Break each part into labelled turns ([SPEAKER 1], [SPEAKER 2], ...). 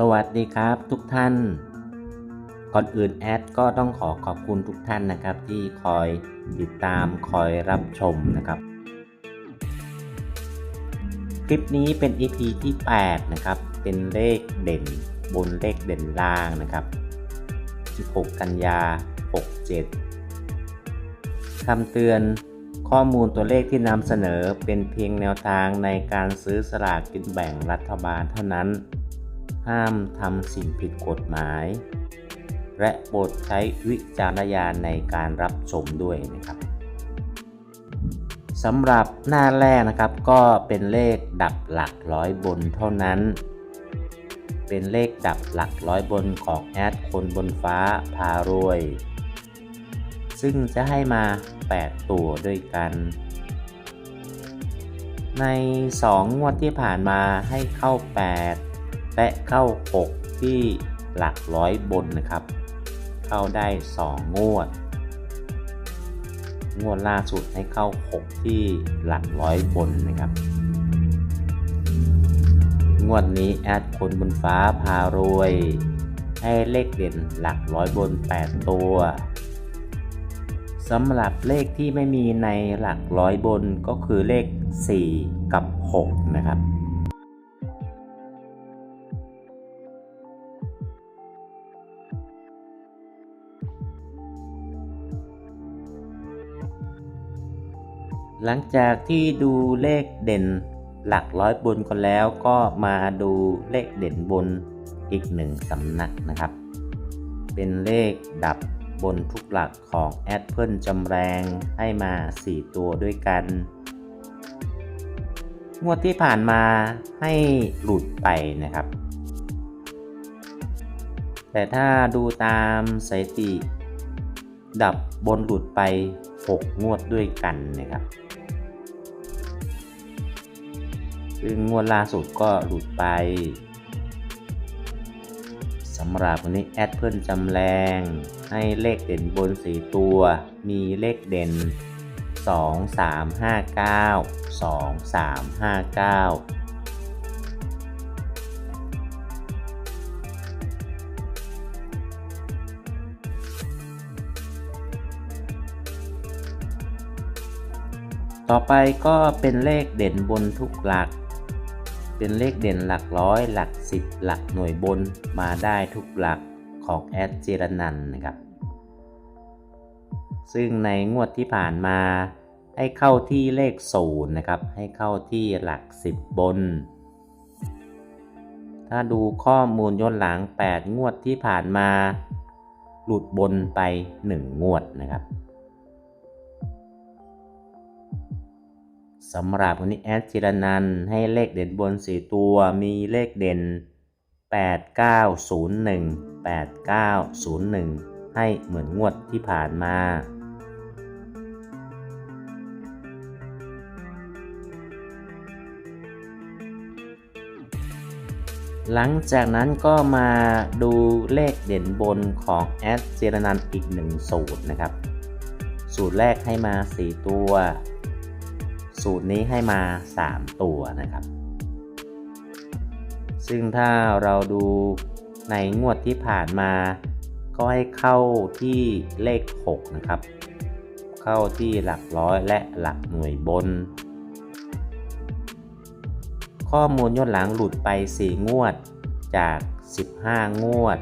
[SPEAKER 1] สวัสดีครับทุกท่าน ก่อนอื่นแอดก็ต้องขอขอบคุณทุกท่านนะครับที่คอยติดตามคอยรับชมนะครับ คลิปนี้เป็น EP ที่ 8 นะครับ เป็นเลขเด่นบนเลขเด่นล่างนะครับ 16 กันยา 67คำเตือนข้อมูลตัวเลขที่นำเสนอเป็นเพียงแนวทางในการซื้อสลากกินแบ่งรัฐบาลเท่านั้น ห้ามทำสิ่งผิดกฎหมาย และโปรดใช้วิจารณญาณในการรับชมด้วยนะครับสำหรับหน้าแรกนะครับก็เป็นเลขดับหลักร้อยบนเท่านั้น เป็นเลขดับหลักร้อยบนของแอดคนบนฟ้าพารวย ซึ่งจะให้มา 8 ตัวด้วยกัน ใน 2 งวดที่ผ่านมาให้เข้า 8 และเข้า 6 ที่หลักร้อยบนนะครับ เข้าได้ 2 งวด งวดล่าสุดให้เข้า 6 ที่หลักร้อยบนนะครับ งวดนี้แอดคนบนฟ้าพารวย ให้เลขเด่นหลักร้อยบน 8 ตัวสำหรับเลขที่ไม่มีในหลักร้อยบนก็คือเลข 4 กับ 6 นะครับ หลังจากที่ดูเลขเด่นหลักร้อยบนกันแล้วก็มาดูเลขเด่นบนอีกหนึ่งสำนักนะครับ เป็นเลขดับบนทุกหลักของแอดเพิลจำแรงให้มา 4 ตัวด้วยกัน งวดที่ผ่านมาให้หลุดไปนะครับ แต่ถ้าดูตามสถิติ ดับบนหลุดไป 6 งวดด้วยกันนะครับ ซึ่งงวดล่าสุดก็หลุดไปสำหรับวันนี้แอดเพิ่นจำแรงให้เลขเด่นบนสีตัว มีเลขเด่น 2 3 5 9 2 3 5 9ต่อไปก็เป็นเลขเด่นบนทุกหลัก เป็นเลขเด่นหลักร้อย หลักสิบหลักหน่วยบนมาได้ทุกหลักของแอดเจรนันนะครับ ซึ่งในงวดที่ผ่านมาให้เข้าที่เลขศูนย์นะครับ ให้เข้าที่หลักสิบบน ถ้าดูข้อมูลย้อนหลัง 8 งวดที่ผ่านมา หลุดบนไป 1 งวดนะครับ สำหรับวันนี้แอดจิรนันให้เลขเด่นบน 4 ตัวมีเลขเด่น 8901 8901 ให้เหมือนงวดที่ผ่านมาหลังจากนั้นก็มาดูเลขเด่นบนของแอดเจรนันอีกหนึ่งสูตรนะครับ สูตรแรกให้มา 4 ตัว สูตรนี้ให้มา 3 ตัวนะครับ ซึ่งถ้าเราดูในงวดที่ผ่านมา ก็ให้เข้าที่เลข 6 นะครับ เข้าที่หลักร้อยและหลักหน่วยบน ข้อมูลย้อนหลังหลุดไป 4 งวดจาก 15 งวด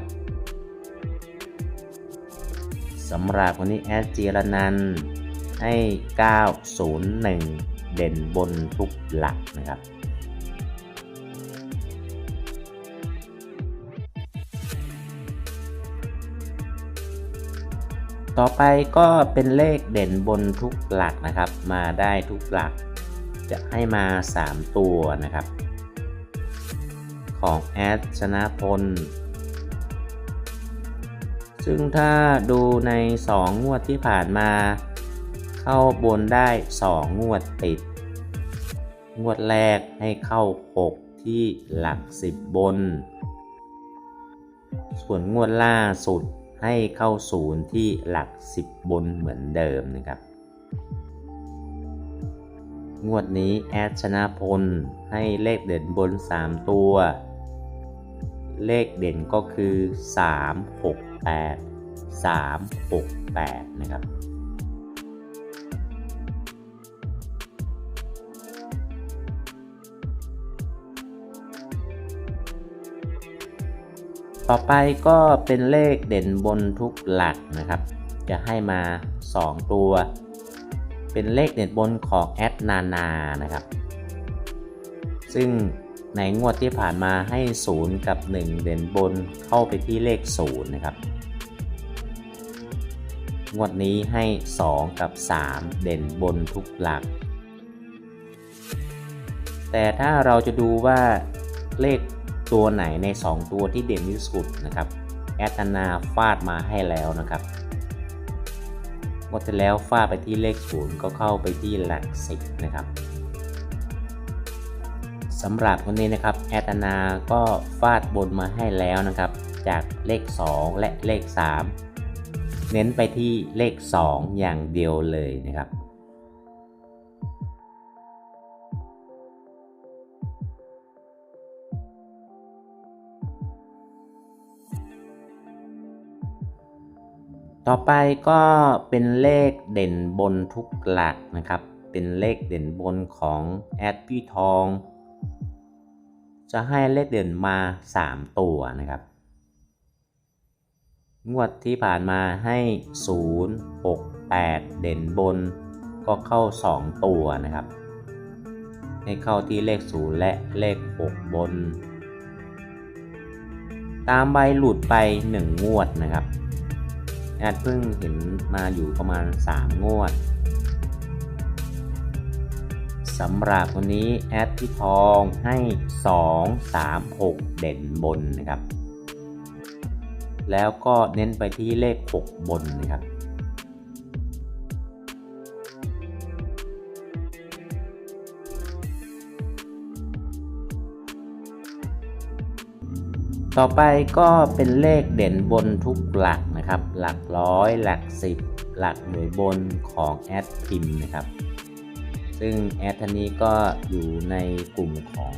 [SPEAKER 1] สำหรับวันนี้แอดจีรนันให้ 901 เด่นบนทุกหลักนะครับ ต่อไปก็เป็นเลขเด่นบนทุกหลักนะครับ มาได้ทุกหลัก จะให้มา 3 ตัวนะครับ ของแอดชนะพลซึ่งถ้าดูใน 2 งวดที่ผ่านมา เข้าบนได้ 2 งวดติด งวดแรกให้เข้า 6 ที่หลัก 10 บน ส่วนงวดล่าสุดให้เข้าศูนย์ที่หลัก 10 บนเหมือนเดิมนะครับ งวดนี้แอดชนะพลให้เลขเด่นบน 3 ตัว เลขเด่นก็คือ 3 6 8 3 6 8 นะครับ ต่อไปก็เป็นเลขเด่นบนทุกหลักนะครับ จะให้มา 2 ตัว เป็นเลขเด่นบนของแอดนานานะครับ ซึ่งในงวดที่ผ่านมาให้ 0 กับ 1 เด่นบนเข้าไปที่เลข 0 นะครับ งวดนี้ให้ 2 กับ 3 เด่นบนทุกหลัก แต่ถ้าเราจะดูว่าเลข ตัวไหนใน 2 ตัวที่เด่นที่สุดนะครับแอดนาฟาดมาให้แล้วนะครับงวดที่แล้วฟาดไปที่เลข0ก็เข้าไปที่หลัก10นะครับสำหรับวันนี้นะครับแอตนาก็ฟาดบนมาให้แล้วนะครับ จากเลข 2 และเลข 3 เน้นไปที่เลข 2 อย่างเดียวเลยนะครับ ต่อไปก็เป็นเลขเด่นบนทุกหลักนะครับ เป็นเลขเด่นบนของแอดพี่ทอง จะให้เลขเด่นมา 3 ตัวนะครับ งวดที่ผ่านมาให้ 0 6 8 เด่นบนก็เข้า 2 ตัวนะครับ ให้เข้าที่เลข 0 และเลข 6 บน ตามใบหลุดไป 1 งวดนะครับ แอดเพิ่งเห็นมาอยู่ประมาณ 3 งวดสำหรับวันนี้แอดที่ทองให้ 2 3 6 เด่นบนนะครับ แล้วก็เน้นไปที่เลข 6 บนนะครับต่อไปก็เป็นเลขเด่นบนทุกหลัก นะครับ หลักร้อย หลักสิบหลักหน่วยบนของแอดพิมนะครับ ซึ่งแอดทันนี้ก็อยู่ในกลุ่มของ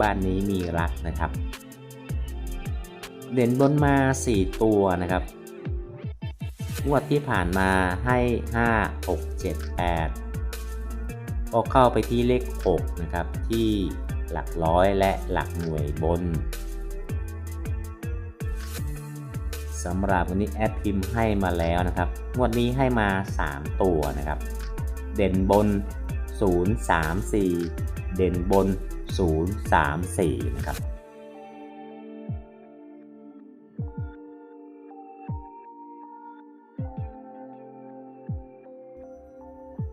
[SPEAKER 1] บ้านนี้มีรักนะครับ เด่นบนมา 4 ตัวนะครับงวดที่ผ่านมาให้ 5 6 7 8 ก็เข้าไปที่เลข 6 นะครับ ที่หลักร้อยและหลักหน่วยบน สำหรับวันนี้แอดพิมพ์ให้มาแล้วนะครับ งวดนี้ให้มา 3 ตัวนะครับ เด่นบน 034 เด่นบน 034 นะครับ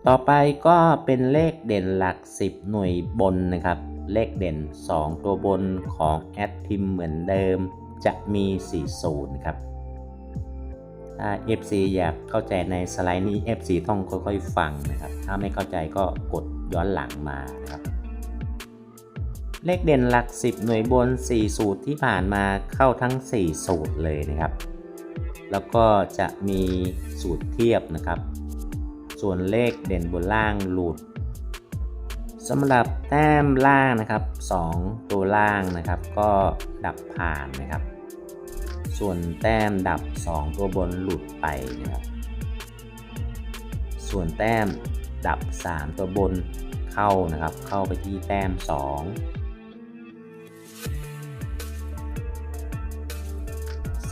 [SPEAKER 1] ต่อไปก็เป็นเลขเด่นหลัก 10 หน่วยบนนะครับ เลขเด่น 2 ตัวบนของแอดพิมพ์เหมือนเดิมจะมี 40 ครับ ถ้า FC อยากเข้าใจในสไลด์นี้ FC ต้องค่อยๆฟังนะครับ ถ้าไม่เข้าใจก็กดย้อนหลังมานะครับ เลขเด่นหลัก 10 หน่วยบน 4 สูตรที่ผ่านมาเข้าทั้ง 4 สูตรเลยนะครับ แล้วก็จะมีสูตรเทียบนะครับ ส่วนเลขเด่นบนล่างหลุดสำหรับแต้มล่างนะครับ 2 ตัวล่างนะครับ ก็ดับผ่านนะครับ ส่วนแต้มดับ 2 ตัวบนหลุดไปนะครับ ส่วนแต้มดับ 3 ตัวบนเข้านะครับ เข้าไปที่แต้ม 2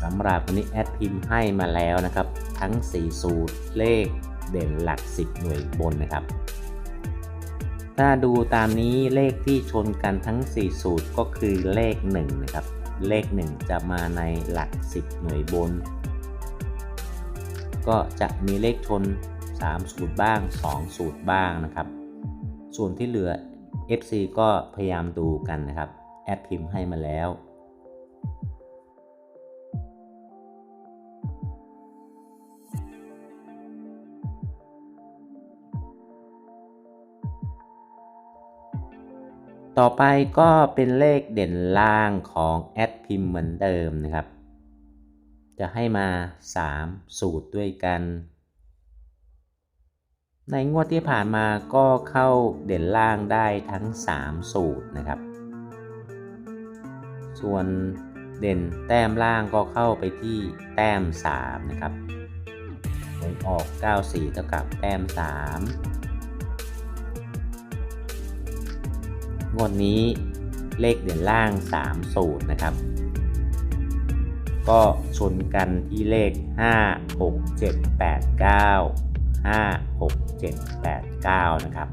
[SPEAKER 1] สำหรับวันนี้แอดพิมพ์ให้มาแล้วนะครับ ทั้ง 4 สูตรเลขเด่นหลัก 10 หน่วยบนนะครับ ถ้าดูตามนี้เลขที่ชนกันทั้ง 4 สูตรก็คือเลข 1 นะครับ เลข 1 จะมาในหลัก 10 หน่วยบน ก็จะมีเลขชน3สูตรบ้าง 2 สูตรบ้างนะครับ ส่วนที่เหลือ FC ก็พยายามดูกันนะครับ แอดพิมพ์ให้มาแล้ว ต่อไปก็เป็นเลขเด่นล่างของแอดพิมพ์เหมือนเดิมนะครับ จะให้มา 3 สูตรด้วยกัน ในงวดที่ผ่านมาก็เข้าเด่นล่างได้ทั้ง 3 สูตรนะครับ ส่วนเด่นแต้มล่างก็เข้าไปที่แต้ม 3 นะครับผลออก 94 เท่ากับแต้ม 3 งวดนี้เลขเด่นล่าง3สูตรนะครับ ก็ชนกันที่เลข 5 6 7 8 9 5 6 7 8 9 นะครับ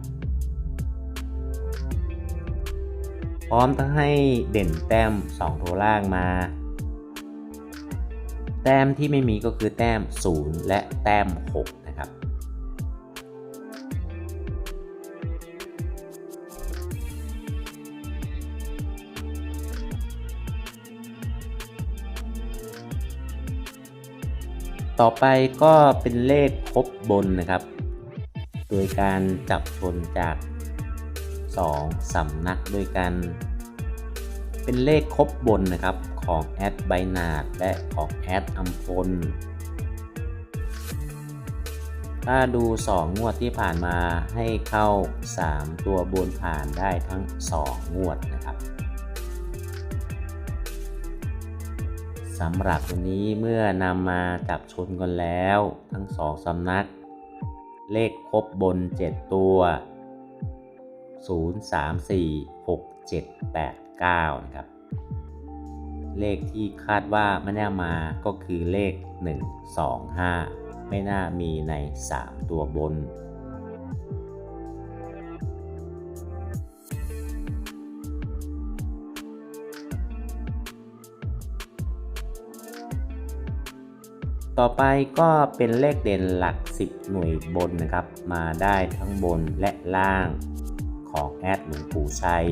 [SPEAKER 1] พร้อมทั้งให้เด่นแต้ม 2 โทล่างมา แต้มที่ไม่มีก็คือแต้ม 0 และแต้ม 6 ต่อไปก็เป็นเลขครบบนนะครับ โดยการจับชนจาก 2สำนักด้วยกัน เป็นเลขครบบนนะครับของแอดไบนาดและของแอดอัมพล ถ้าดู 2 งวดที่ผ่านมาให้เข้า 3 ตัวบนผ่านได้ทั้ง 2 งวดนะครับ สำหรับวันนี้เมื่อนำมาจับชนกันแล้ว ทั้งสองสำนัก เลขครบบน 7 ตัว 0 3 4 6 7 8 9 นะครับ เลขที่คาดว่าไม่น่ามาก็คือเลข 1 2 5 ไม่น่ามีใน 3 ตัวบน ต่อไปก็เป็นเลขเด่นหลัก 10 หน่วยบนนะครับ มาได้ทั้งบนและล่างของแอดหลวงปู่ชัย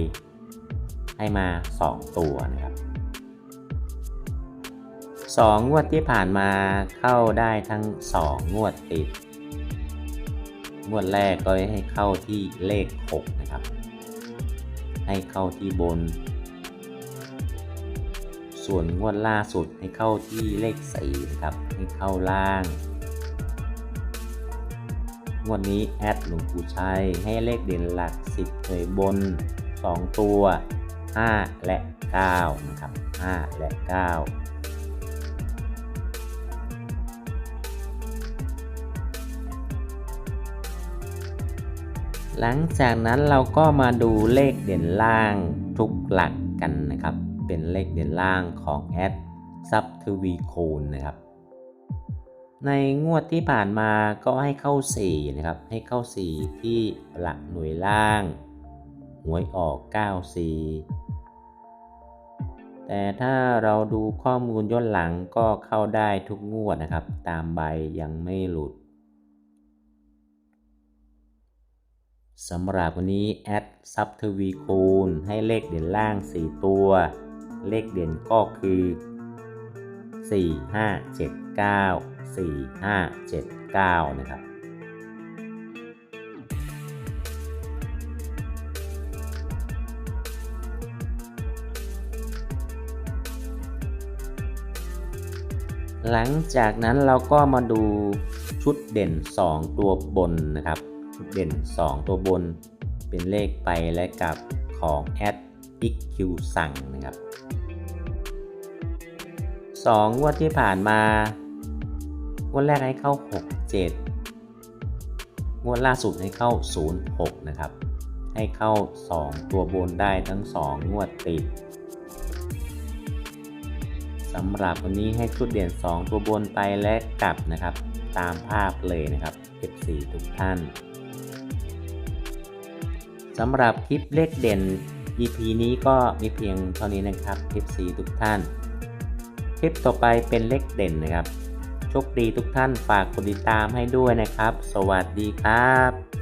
[SPEAKER 1] ให้มา 2 ตัวนะครับ2งวดที่ผ่านมาเข้าได้ทั้ง 2 งวดติด งวดแรกก็ให้เข้าที่เลข 6 นะครับ ให้เข้าที่บน ส่วนงวดล่าสุดให้เข้าที่เลข4นะครับให้เข้าล่าง งวดนี้แอดหลวงปู่ชัยให้เลขเด่นหลัก 10หน่วยบน 2 ตัว 5 และ 9 นะครับ 5 และ 9หลังจากนั้นเราก็มาดูเลขเด่นล่างทุกหลักกันนะครับ เป็นเลขเด่นล่างของแอดซับทวีคูณนะครับ ในงวดที่ผ่านมาก็ให้เข้า 4 นะครับ ให้เข้า 4 ที่หลักหน่วยล่าง หวยออก 94 แต่ถ้าเราดูข้อมูลย้อนหลังก็เข้าได้ทุกงวดนะครับ ตามใบยังไม่หลุดสำหรับวันนี้แอดซับทวีคูณให้เลขเด่นล่าง 4 ตัว เลขเด่นก็คือ 4 5 7 9 4 5 7 9 นะครับหลังจากนั้นเราก็มาดูชุดเด่น 2 ตัวบนนะครับ ชุดเด่น 2 ตัวบนเป็นเลขไปและกับของแอด XQ สั่งนะครับ2งวดที่ผ่านมางวดแรกให้เข้า 6 7งวดล่าสุดให้เข้า 0 6 นะครับ ให้เข้า 2 ตัวบนได้ทั้ง 2 งวดติดสำหรับวันนี้ให้ชุดเด่น 2 ตัวบนไปและกลับนะครับ ตามภาพเลยนะครับ F4 ทุกท่านสำหรับคลิปเลขเด่น EP นี้ก็มีเพียงเท่านี้นะครับ F4 ทุกท่าน คลิปต่อไปเป็นเลขเด่นนะครับโชคดีทุกท่านฝากกดติดตามให้ด้วยนะครับ สวัสดีครับ